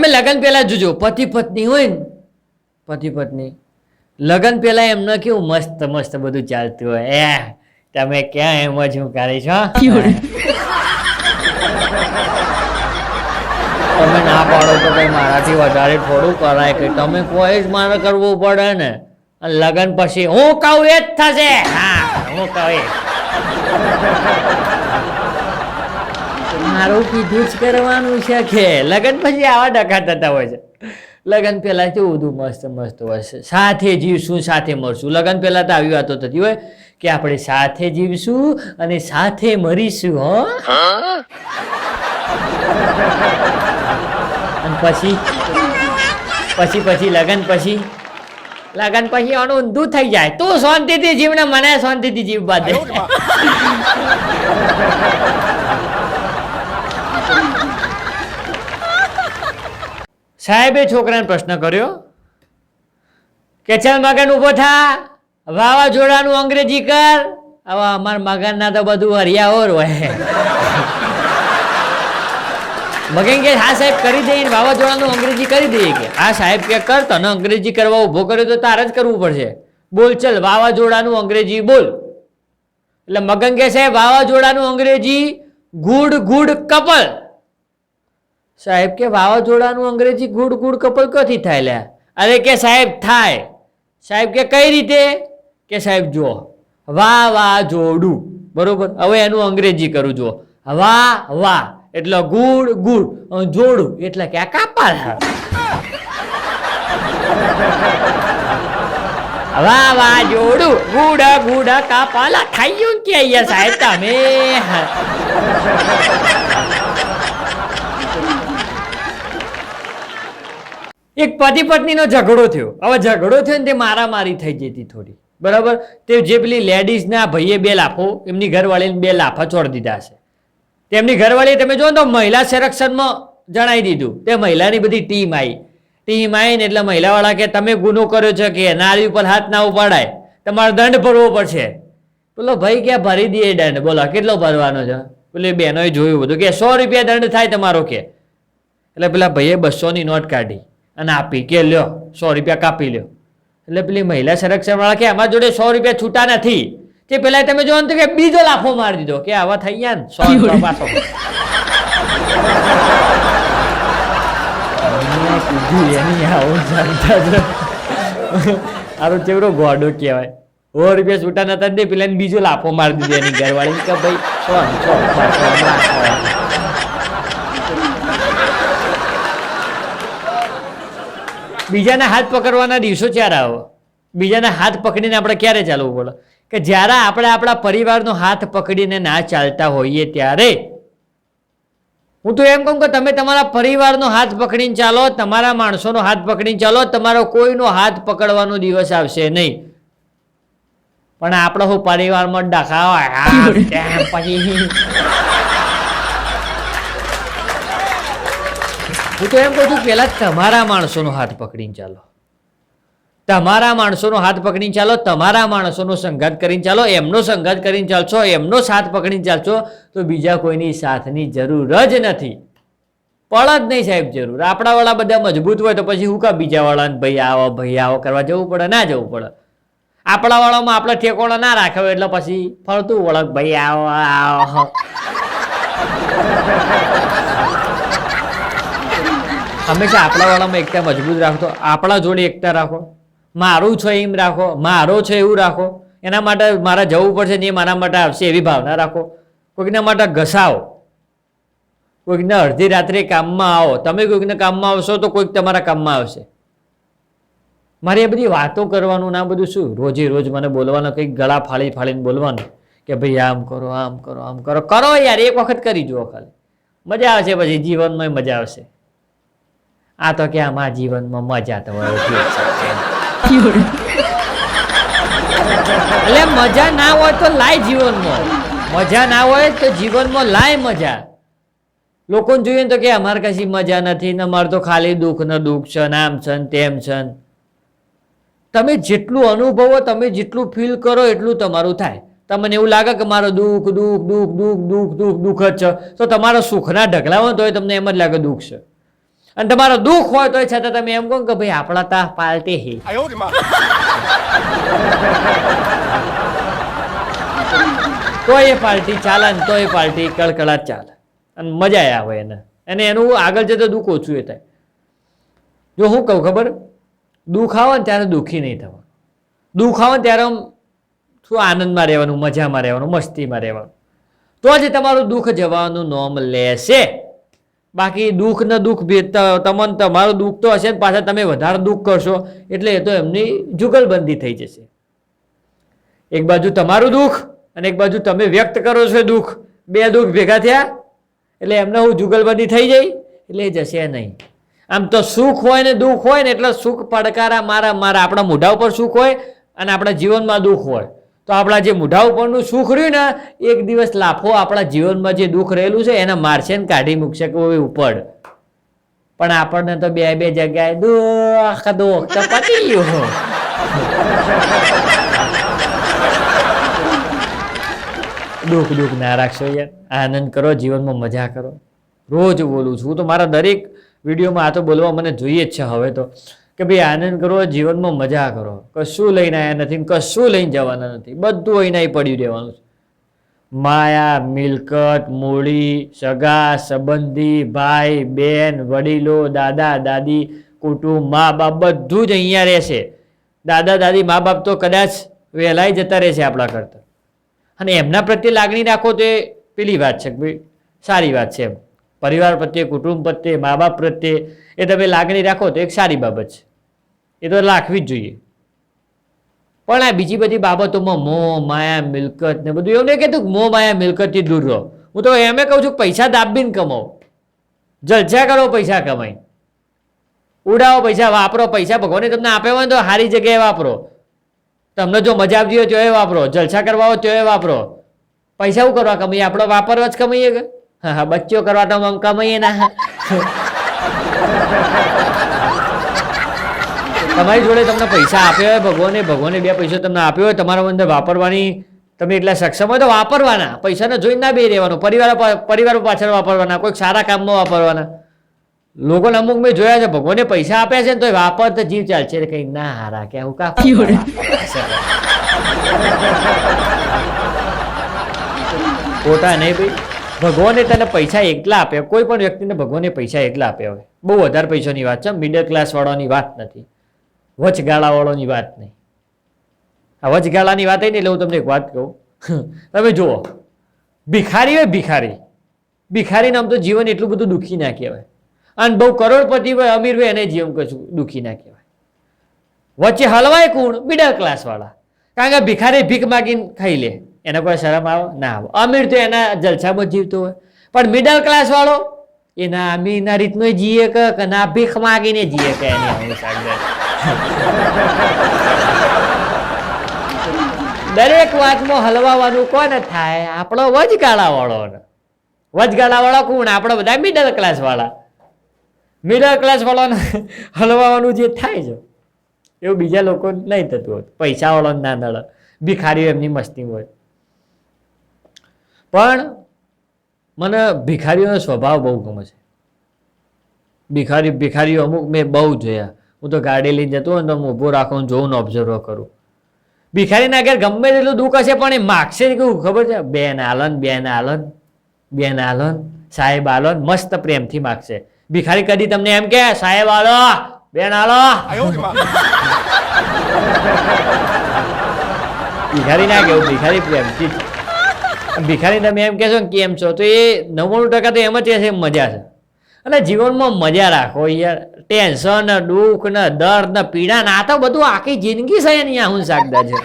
તમે લગ્ન પહેલા જોજો. પતિ પત્ની હોય ને પતિ પત્ની. લગ્ન પહેલા એમને કેવું મસ્ત મસ્ત બધું ચાલતું હોય. એ તમે ક્યાં એમ જ હું કરે છો તમે ના પાડો તો કઈ મારાથી વધારે થોડું કરાય કે તમે કોઈ જ મારે કરવું પડે ને. અને લગ્ન પછી હું કહું એ જ થશે. હા હું કહું. મારું કીધું જ કરવાનું છે કે લગ્ન પછી આવા ડખા થતા હોય છે. લગ્ન પહેલાં કેવું બધું મસ્ત મસ્ત હોય છે. સાથે જીવશું, સાથે મરશું. લગ્ન પહેલાં તો આવી વાતો થતી હોય કે આપણે સાથે જીવશું અને સાથે મરીશું, હો. અને પછી? પછી પછી લગ્ન પછી? લગન પછી આનું ઊંધું થઈ જાય. તું શાંતિથી જીવ ને મને શાંતિથી જીવવા દે. સાહેબે છોકરાને પ્રશ્ન કર્યો કે ચાલ મગન ઊભો થા, વાવાઝોડાનું અંગ્રેજી કર. હવે અમાર મગનના તો બધું હરિયાઓર હોય. મગન કે, હા સાહેબ, કરી દઈએ વાવાઝોડાનું અંગ્રેજી કરી દઈએ કે, હા સાહેબ, કે કર, તને અંગ્રેજી કરવા ઊભો કર્યો તો તારે જ કરવું પડશે. બોલ, ચલ, વાવાઝોડાનું અંગ્રેજી બોલ. એટલે મગન કે, સાહેબ, વાવાઝોડાનું અંગ્રેજી ગુડ ગુડ કપલ. સાહેબ કે વાવાઝોડાનું અંગ્રેજી ગુડ ગુડ કપલ ક્યાંથી થાય લે અરે કે સાહેબ થાય. સાહેબ કે કઈ રીતે? કે સાહેબ જુઓ વા વા જોડું બરોબર? હવે એનું અંગ્રેજી કરું, જુઓ. વા વા એટલે ગુડ ગુડ. જોડું. એટલે કે આ કાપા વાહ વાહ જોડું ગુડ ગુડ કાપાલા. થઈ ગયું કે અહીંયા સાહેબ તમે? એક પતિ પત્નીનો ઝઘડો થયો. હવે ઝઘડો થયો ને તે મારામારી થઈ જતી થોડી. બરાબર? તે જે પેલી લેડીઝના ભાઈએ બે લાફો, એમની ઘરવાળીને બે લાફા છોડી દીધા છે. તેમની ઘરવાળીએ, તમે જો તો મહિલા સંરક્ષણમાં જણાવી દીધું. તે મહિલાની બધી ટીમ આવી. ટીમ આવી ને એટલે મહિલાવાળા કે તમે ગુનો કર્યો છે કે નારી ઉપર હાથ ના ઉપાડાય તમારે દંડ ભરવો પડશે. બોલો ભાઈ ક્યાં ભરી દઈએ દંડ? બોલો કેટલો ભરવાનો છે? પેલી બહેનોએ જોયું બધું. કે સો રૂપિયા દંડ થાય તમારો કે. એટલે પેલા ભાઈએ બસોની નોટ કાઢી અને આપી કે લ્યો સો રૂપિયા કાપી લ્યો. એટલે પેલી મહિલા સંરક્ષણવાળા કે અમારા જોડે સો રૂપિયા છૂટા નથી. તે પેલા તમે જોવાનું તો કે બીજો લાફો મારી દીધો કે આવા થઈ ગયા ને સો રૂપિયા પાછો. મેં કીધું એની આવું જાણતા છે આરો ચેવડો ગોડો કહેવાય. સો રૂપિયા છૂટા નતા દે પેલા બીજો લાફો મારી દીધો એની ઘરવાળી. કે ભાઈ. બીજાના હાથ પકડવાના દિવસો ક્યારે આવો? બીજાના હાથ પકડીને આપણે ક્યારે ચાલવું પડે કે જ્યારે આપણે આપણા પરિવારનો હાથ પકડીને ના ચાલતા હોઈએ ત્યારે હું તો એમ કહું કે તમે તમારા પરિવારનો હાથ પકડીને ચાલો તમારા માણસોનો હાથ પકડીને ચાલો તમારો કોઈનો હાથ પકડવાનો દિવસ આવશે નહીં. પણ આપણો હું પરિવારમાં ડખાવ પછી હું તો એમ કહું છું પહેલા તમારા માણસોનો હાથ પકડીને ચાલો. તમારા માણસોનો હાથ પકડીને ચાલો, તમારા માણસોનો સંઘાત કરીને ચાલો, એમનો સંઘાત કરીને ચાલશો, એમનો સાથ પકડીને ચાલશો, તો બીજા કોઈની સાથની જરૂર જ નથી. પળ જ નહીં સાહેબ, જરૂર. આપણાવાળા બધા મજબૂત હોય તો પછી હું કા બીજાવાળાને ભાઈ આવો ભાઈ આવો કરવા જવું પડે, ના જવું પડે. આપણાવાળામાં આપણે ઠેકોણો ના રાખ્યો એટલે પછી ફરતું વળક ભાઈ આવો આવો. હંમેશા આપણાવાળામાં એકતા મજબૂત રાખો આપણા જોડે એકતા રાખો. મારું છે એમ રાખો, મારો છે એવું રાખો. એના માટે મારે જવું પડશે ને એ મારા માટે આવશે એવી ભાવના રાખો. કોઈકના માટે ઘસાવો. કોઈકને અડધી રાત્રે કામમાં આવો. તમે કોઈકને કામમાં આવશો તો કોઈક તમારા કામમાં આવશે. મારે એ બધી વાતો કરવાનું ના બધું શું? રોજે રોજ મને બોલવાનું કંઈક ગળા ફાળી ફાળીને બોલવાનું કે ભાઈ આમ કરો આમ કરો આમ કરો. કરો યાર, એક વખત કરી જુઓ ખાલી. મજા આવશે પછી, જીવનમાં મજા આવશે. આ તો કે આમાં જીવનમાં મજા તો હોય એટલી મજા ના હોય તો લાય જીવનમાં. મજા ના હોય તો જીવનમાં લાય મજા. લોકોને જોઈએ તો કે અમારે કશી મજા નથી ને અમારે તો ખાલી દુઃખ ને દુઃખ છે ને આમ છે ને તેમ છે તમે જેટલું અનુભવો, તમે જેટલું ફીલ કરો એટલું તમારું થાય. તમને એવું લાગે કે મારો દુઃખ દુઃખ દુઃખ દુઃખ દુઃખ દુઃખ દુઃખ જ છે. તો તમારા સુખના ઢગલા હોય તો તમને એમ જ લાગે દુઃખ છે. અને તમારો દુઃખ હોય તો છતાં તમે એમ કહો કે ભાઈ આપણા તા પાલતે હે. તો એ પાર્ટી ચાલે ને તો એ પાર્ટી કડકડાટ ચાલે. અને મજા આવે એને. અને એનું આગળ જતો દુઃખ ઓછું એ થાય. જો હું કહું ખબર? દુઃખ આવે ને ત્યારે દુઃખી નહીં થવા દુઃખ આવે ને ત્યારે આમ શું આનંદમાં રહેવાનું મજામાં રહેવાનું મસ્તીમાં રહેવાનું. તો જ તમારું દુઃખ જવાનું નોમ લેશે. બાકી દુઃખ ને દુઃખ તમને તમારું દુઃખ તો હશે પાછા તમે વધારે દુઃખ કરશો. એટલે એ તો એમની જુગલબંધી થઈ જશે. એક બાજુ તમારું દુઃખ અને એક બાજુ તમે વ્યક્ત કરો છો દુઃખ. બે દુઃખ ભેગા થયા એટલે એમને હું જુગલબંધી થઈ જઈ એટલે જશે નહીં. આમ તો સુખ હોય ને દુઃખ હોય ને એટલે સુખ પડકારા મારા મારા આપણા મોઢા ઉપર સુખ હોય અને આપણા જીવનમાં દુઃખ હોય. તો આપણા જે મૂઢા ઉપરનું સુખ રહ્યું ને, એક દિવસ લાફો આપણા જીવનમાં જે દુઃખ રહેલું છે, એને મારશે ને કાઢી મૂકશે કે ઉપર. પણ આપણને તો બે બે જગ્યાએ દુઃખ દુઃખ તો પતી ગયું. દુઃખ દુઃખ ના રાખશો યાર. આનંદ કરો, જીવનમાં મજા કરો. રોજ બોલું છું. હું તો મારા દરેક વિડીયોમાં આ તો બોલવા મને જોઈએ જ છે હવે તો. કે ભાઈ આનંદ કરો, જીવનમાં મજા કરો. કશું લઈને આવ્યા નથી કશું લઈને જવાના નથી. બધું અહીંના પડ્યું રહેવાનું છે. માયા, મિલકત, મૂડી, સગા, સંબંધી, ભાઈ, બેન, વડીલો, દાદા, દાદી, કુટુંબ, મા બાપ બધું જ અહીંયા રહેશે. દાદા, દાદી, મા બાપ તો કદાચ વહેલાય જતા રહેશે આપણા કરતાં. અને એમના પ્રત્યે લાગણી રાખો તો એ પેલી વાત છે ભાઈ સારી વાત છે એમ. પરિવાર પ્રત્યે, કુટુંબ પ્રત્યે, મા બાપ પ્રત્યે એ તમે લાગણી રાખો તો એક સારી બાબત છે. એ તો રાખવી જ જોઈએ. પણ આ બીજી બધી બાબતોમાં મોહ માયા, મિલકત ને બધું એવું નહીં કહેતું મોહ માયા, મિલકતથી દૂર રહો. હું તો એમ કહું છું પૈસા દાબીને કમાવો. જલસા કરો, પૈસા કમાઈ. ઉડાવો પૈસા, વાપરો પૈસા. ભગવાને તમને આપ્યા હોય તો સારી જગ્યાએ વાપરો. તમને જો મજા આવતી હોય તો એ વાપરો. જલસા કરવા હોય તો એ વાપરો. પૈસા શું કરવા કમાઈએ? આપણે વાપરવા જ કમાઈએ કે? હા હા, બચ્ચો કરવા તો કમાઈએ ના. તમારી જોડે તમને પૈસા આપ્યા હોય ભગવાને ભગવાને બે પૈસા તમને આપ્યો હોય તમારા અંદર વાપરવાની તમે એટલા સક્ષમ હોય તો વાપરવાના. પૈસાને જોઈને ના બે રહેવાનું. પરિવાર પરિવારો પાછળ વાપરવાના કોઈક સારા કામમાં વાપરવાના. લોકોને અમુક મેં જોયા છે ભગવાને પૈસા આપ્યા છે ને તો વાપરતા જીવ ચાલશે. કઈ ના હારા કે હું કા ખોટા નહીં ભાઈ. ભગવાને તને પૈસા એકલા આપ્યા. કોઈ પણ વ્યક્તિને ભગવાને પૈસા એકલા આપ્યા હોય. બહુ વધારે પૈસાની વાત છે મિડલ ક્લાસ વાળાની વાત નથી. વચગાળા વાળાની વાત નહીં. આ વચગાળાની વાત નહીં એટલે હું તમને એક વાત કહું. તમે જુઓ, ભિખારી હોય ભિખારી. ભિખારીને આમ તો જીવન એટલું બધું દુઃખી ના કહેવાય. અને બહુ કરોડપતિ હોય, અમીર હોય, એને જીવન કશું દુઃખી ના કહેવાય. વચ્ચે હલવાય કોણ? મિડલ ક્લાસવાળા કારણ કે ભિખારી ભીખ માગીને ખાઈ લે. એને કોઈ શરમ આવે? ના આવે. અમીર તો એના જલસામાં જીવતો હોય. પણ મિડલ ક્લાસવાળો એના અમીરના રીતનો જીએ કે ના ભીખ માગીને જીએ કે એની સાંભળે. દરેક વાતમાં હલવાવાનું કોને થાય? આપણો વચગાળા વાળો વચગાળા વાળા કોણ? આપણે બધા મિડલ ક્લાસ વાળા. મિડલ ક્લાસ વાળાને હલવાવાનું જે થાય છે, એવું બીજા લોકો નહીં થતું હોત. પૈસા વાળો ના નડે ભિખારીઓ એમની મસ્તી હોય. પણ મને ભિખારીઓનો સ્વભાવ બહુ ગમે છે. ભિખારી ભિખારીઓ અમુક મેં બહુ જોયા. હું તો ગાડી લઈને જતો હોય તો હું ઊભો રાખું જોઉં ઓબ્ઝર્વ કરું. ભિખારીના ઘેર ગમે તેટલું દુઃખ હશે પણ એ માગશે કેવું ખબર છે? બેન આલન બેન આલન બેન આલન સાહેબ આલન મસ્ત પ્રેમથી માગશે. ભિખારી કદી તમને એમ કે સાહેબ આલો બેન આલો. ભિખારી ના કેવું ભિખારી પ્રેમથી. ભિખારી તમે એમ કહેશો કેમ છો તો એ નવ્વાણું ટકા તો એમ જ છે મજા છે. અને જીવનમાં મજા રાખો યાર. ટેન્શન દુઃખ, ને દર્દ, ને પીડા, ને આ તો બધું આખી જિંદગી છે એની હું સાગદા છે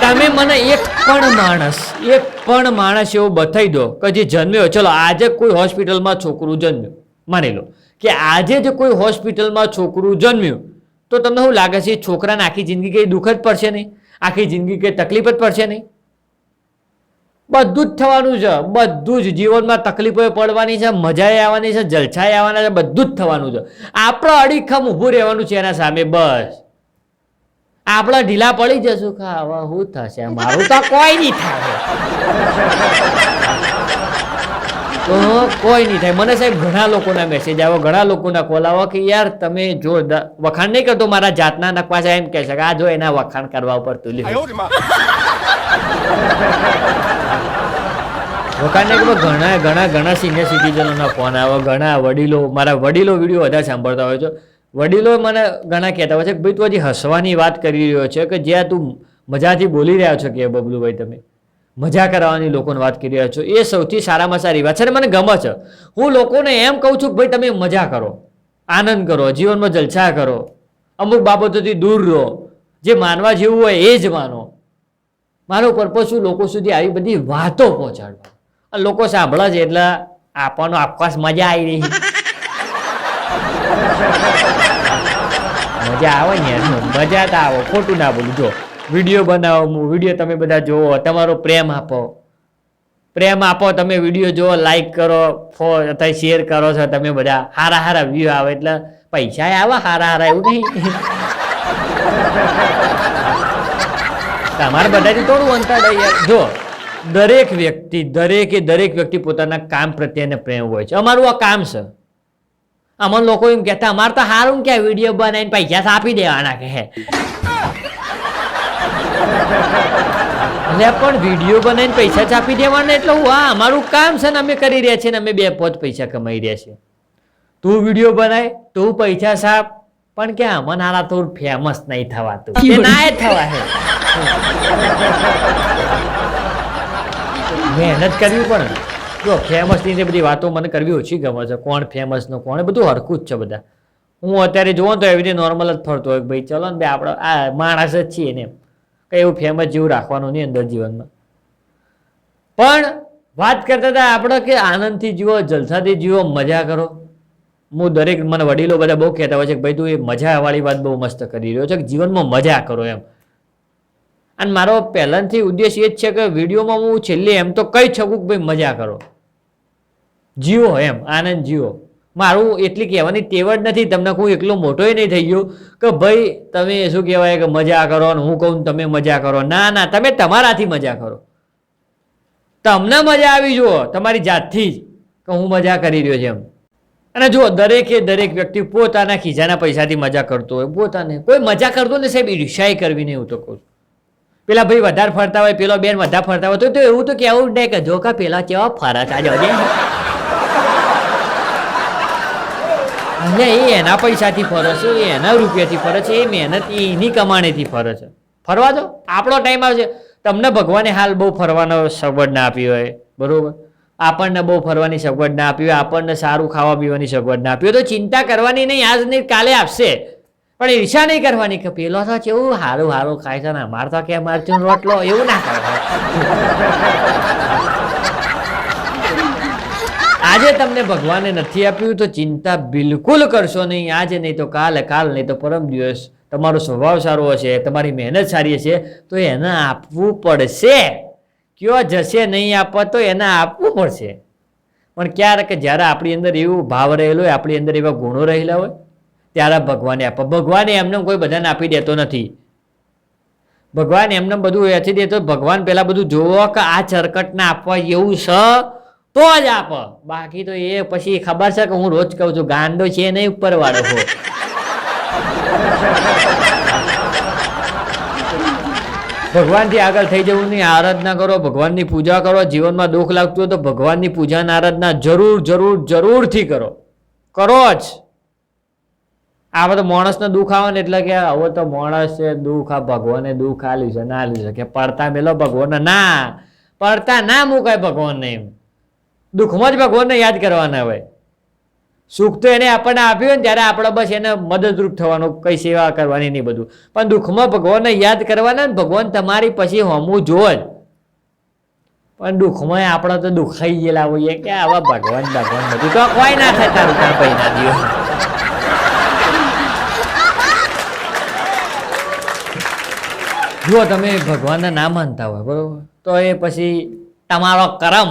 તમે મને એક પણ માણસ, એક પણ માણસ એવો બતાવી દો કે જે જન્મ્યો. ચલો, આજે કોઈ હોસ્પિટલમાં છોકરું જન્મ્યું. માની લો કે આજે જે કોઈ હોસ્પિટલમાં છોકરું જન્મ્યું, તો તમને શું લાગે છે છોકરાને આખી જિંદગી કઈ દુઃખ જ પડશે નહીં? આખી જિંદગી કઈ તકલીફ જ પડશે નહીં? બધું જ થવાનું છે. બધું જ જીવનમાં તકલીફો પડવાની છે, મજાએ આવવાની છે, જલસાએ આવવાના છે, બધું જ થવાનું છે. આપણે અડીખમ ઊભું રહેવાનું છે એના સામે બસ. આપણે ઢીલા પડી જશું. કે હવે શું થશે? મારું તો કોઈ નહીં થાય. કોઈ નહીં થાય. મને સાહેબ ઘણા લોકોના મેસેજ આવો, ઘણા લોકોના કોલ આવો કે યાર તમે જો વખાણ નહીં કરતો, મારા જાતના નકવા એમ કહે છે કે આ જો એના વખાણ કરવા ઉપર તું વખાણને ખબર ઘણા ઘણા ઘણા સિનિયર સિટીઝનોના ફોન આવે, ઘણા વડીલો, મારા વડીલો વીડિયો વધારે સાંભળતા હોય છે. વડીલો મને ઘણા કહેતા હોય છે કે, ભાઈ, તું હજી હસવાની વાત કરી રહ્યો છે કે જ્યાં તું મજાથી બોલી રહ્યા છો કે, બબલુભાઈ, તમે? મજા કરાવવાની લોકોને વાત કરી રહ્યા છો? એ સૌથી સારામાં સારી વાત છે અને મને ગમે છે. હું લોકોને એમ કહું છું કે, ભાઈ, તમે મજા કરો. આનંદ કરો. જીવનમાં જલસા કરો. અમુક બાબતોથી દૂર રહો. જે માનવા જેવું હોય એ જ માનો. મારો પર્પઝ શું? લોકો સુધી આવી બધી વાતો પહોંચાડવા. લોકો સાંભળે છે એટલે આપણને આપવાસ મજા આવી રહી. મજા આવે ને મજા તો આવો, ખોટું ના બોલું. જો, વીડિયો બનાવો વીડિયો તમે બધા જોવો, તમારો પ્રેમ આપો. પ્રેમ આપો, તમે વીડિયો જુઓ લાઈક કરો, ફો અથવા શેર કરો છો, તમે બધા. હારા હારા વ્યૂ આવે એટલે પૈસા આવે હારા હારા એવું નહીં. તમારે બધાથી થોડું અંતર જો દરેક વ્યક્તિ દરેકે દરેક વ્યક્તિ પોતાના કામ પ્રત્યેને પ્રેમ હોય છે. અમારું આ કામ છે. અમને લોકો એમ કહેતા અમારે તો સારું કે વીડિયો બનાવીને પૈસા આપી દેવાના કે એટલે પણ વીડિયો બનાવીને પૈસા છાપી દેવાના એટલે હું આ અમારું કામ છે ને અમે કરી રહ્યા છીએ ને અમે બે પોત પૈસા કમાઈ રહ્યા છીએ. તું વીડિયો બનાય તું પૈસા છાપ પણ કે અમને હારા તો ફેમસ નહીં થવાતું. ના થવા હે. મહેનત કરવી પણ. જો ફેમસની જે બધી વાતો મને કરવી ઓછી ગમે છે, કોણ ફેમસ નો કોણ બધું હરખું જ છે બધા. હું અત્યારે જોઉં તો એવી રીતે નોર્મલ જ ફરતો હોય ભાઈ ચલો ને ભાઈ આપણે, આ માણસ જ છીએ ને કઈ એવું ફેમસ જેવું રાખવાનું નહીં અંદર જીવનમાં. પણ વાત કરતા હતા આપણે કે આનંદથી જીવો, જલસાથી જીવો, મજા કરો. હું દરેક મને વડીલો બધા બહુ કહેતા હોય છે કે ભાઈ તું એ મજાવાળી વાત બહુ મસ્ત કરી રહ્યો છે કે જીવનમાં મજા કરો એમ. અને મારો પહેલાંથી ઉદ્દેશ એ જ છે કે વિડીયોમાં હું છેલ્લે એમ તો કહી શકું કે ભાઈ મજા કરો. જીવો એમ, આનંદ જીવો. મારું એટલી કહેવાની ટેવડ નથી, તમને હું એટલો મોટોય નહીં થઈ ગયો કે ભાઈ તમે શું કહેવાય કે મજા કરો અને હું કહું તમે મજા કરો. ના ના, તમે તમારાથી મજા કરો. તમને મજા આવી જુઓ, તમારી જાતથી જ કે હું મજા કરી રહ્યો છું એમ. અને જુઓ, દરેકે દરેક વ્યક્તિ પોતાના ખીજાના પૈસાથી મજા કરતો હોય, પોતાને. કોઈ મજા કરતો ને સાહેબ ઈર્ષાઈ કરવી નહીં, હું તો કહું છું. પેલા ભાઈ વધારે ફરતા હોય, પેલો બેન વધારે ફરતા હોય, તો એવું તો કેવું જ નહીં કે જો કા પેલા કેવા ફરતા જોજે અને એ એના પૈસાથી ફરે છે, એ એના રૂપિયાથી ફરે છે, એ મહેનત એની કમાણીથી ફરે છે. ફરવા દો આપણો ટાઈમ આવશે. તમને ભગવાને હાલ બહુ ફરવાનો સગવડ ના આપી હોય, બરોબર? આપણને બહુ ફરવાની સગવડ ના આપી હોય, આપણને સારું ખાવા પીવાની સગવડ ના આપી હોય. તો ચિંતા કરવાની નહીં, આજ નહીં, કાલે આપશે. પણ ઈર્ષા નહીં કરવાની કે પેલો તો કેવું સારું સારું ખાય છે ને અમારે તો કે મરચું રોટલો એવું ના કરવાનું આજે તમને ભગવાને નથી આપ્યું તો ચિંતા બિલકુલ કરશો નહીં. આજે નહીં તો કાલે, કાલ નહીં તો પરમ દિવસ. તમારો સ્વભાવ સારો હશે, તમારી મહેનત સારી હશે, તો એને આપવું પડશે. કયો જશે નહીં આપવા તો એને આપવું પડશે. પણ ક્યારેક જ્યારે આપણી અંદર એવું ભાવ રહેલો હોય, આપણી અંદર એવા ગુણો રહેલા હોય ત્યારે ભગવાને આપો ભગવાને એમને કોઈ બધાને આપી દેતો નથી. ભગવાન એમને બધું વેચી દેતો ભગવાન પેલા બધું જોવો કે આ ચરકટને આપવા એવું છે તો જ આપ. બાકી તો એ પછી ખબર છે કે હું રોજ કહું છું, ગાંડો છે નહીં ઉપર વાળો હો. ભગવાનથી આગળ થઈ જવું નહીં, આરાધના કરો, ભગવાનની પૂજા કરો, જીવનમાં દુઃખ લાગતું હોય તો ભગવાનની પૂજા અને આરાધના જરૂર જરૂર, જરૂરથી કરો. કરો જ. આ બધો માણસને દુઃખ આવે ને એટલે કે હવે તો માણસ છે, દુઃખ, આ ભગવાને દુઃખ આલ્યું છે, ના આલ્યું છે, કે પડતા મેલો ભગવાન ના, પડતા ના મુકાય ભગવાનને એમ. દુઃખમાં જ ભગવાનને યાદ કરવાના હોય. સુખ તો એને આપણને આપ્યું હોય ને ત્યારે આપણે બસ એને મદદરૂપ થવાનું, કઈ સેવા કરવાની નહીં બધું. પણ દુઃખમાં ભગવાનને યાદ કરવાના ને ભગવાન તમારી પછી હોમું જોવો જ. પણ દુઃખમાં આપણે તો દુખાઈ ગયેલા હોઈએ કે આવા ભગવાન ભગવાન બધું તો કોઈ ના થાય તારું કાંઈ ના દિયો જો તમે ભગવાનને ના માનતા હોય, બરોબર? તો એ પછી તમારો કરમ.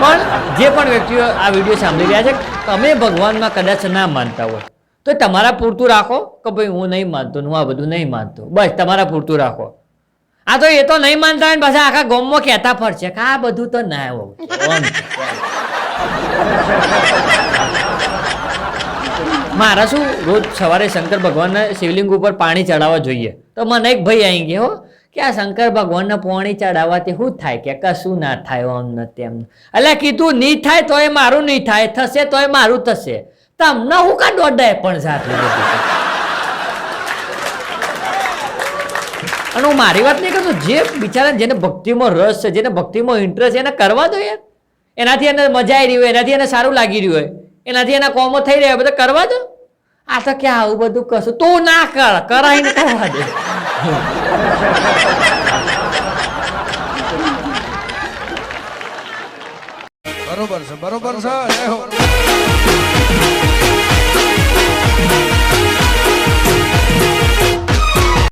પણ જે પણ વ્યક્તિઓ આ વીડિયો સાંભળી રહ્યા છે, તમે ભગવાનમાં કદાચ ના માનતા હોય, તો તમારા પૂરતું રાખો કે ભાઈ હું નહીં માનતો હું આ બધું નહીં માનતો. બસ, તમારા પૂરતું રાખો. આ તો એ તો નહીં માનતા હોય ને પાછા આખા ગોમમાં કહેતા ફરશે કે આ બધું તો ના આમ. મારા શું? રોજ સવારે શંકર ભગવાનના શિવલિંગ ઉપર પાણી ચડાવવા જોઈએ. તો મને એક ભાઈ આવી ગયો કે આ શંકર ભગવાનને પાણી ચડાવવાથી શું થાય? કે કશું ના થાય આમ ન તેમ એટલે કીધું, નહીં થાય તોય મારું નહીં થાય, થશે તોય મારું થશે. તમને હું કા દોડાય પણ સાથે અને હું મારી વાત નહીં કરતો, જે બિચારા જેને ભક્તિમાં રસ છે, જેને ભક્તિમાં ઇન્ટરેસ્ટ એને કરવા દો યાર. એનાથી એને મજા આવી રહી હોય, એનાથી એને સારું લાગી રહ્યું હોય. એનાથી એના કોમો થઈ રહ્યા હોય, બધા કરવા દો. આ તો ક્યાં આવું બધું કશું તું ના કર, કરાઈને કરવા દે. બરોબર છે બરોબર છે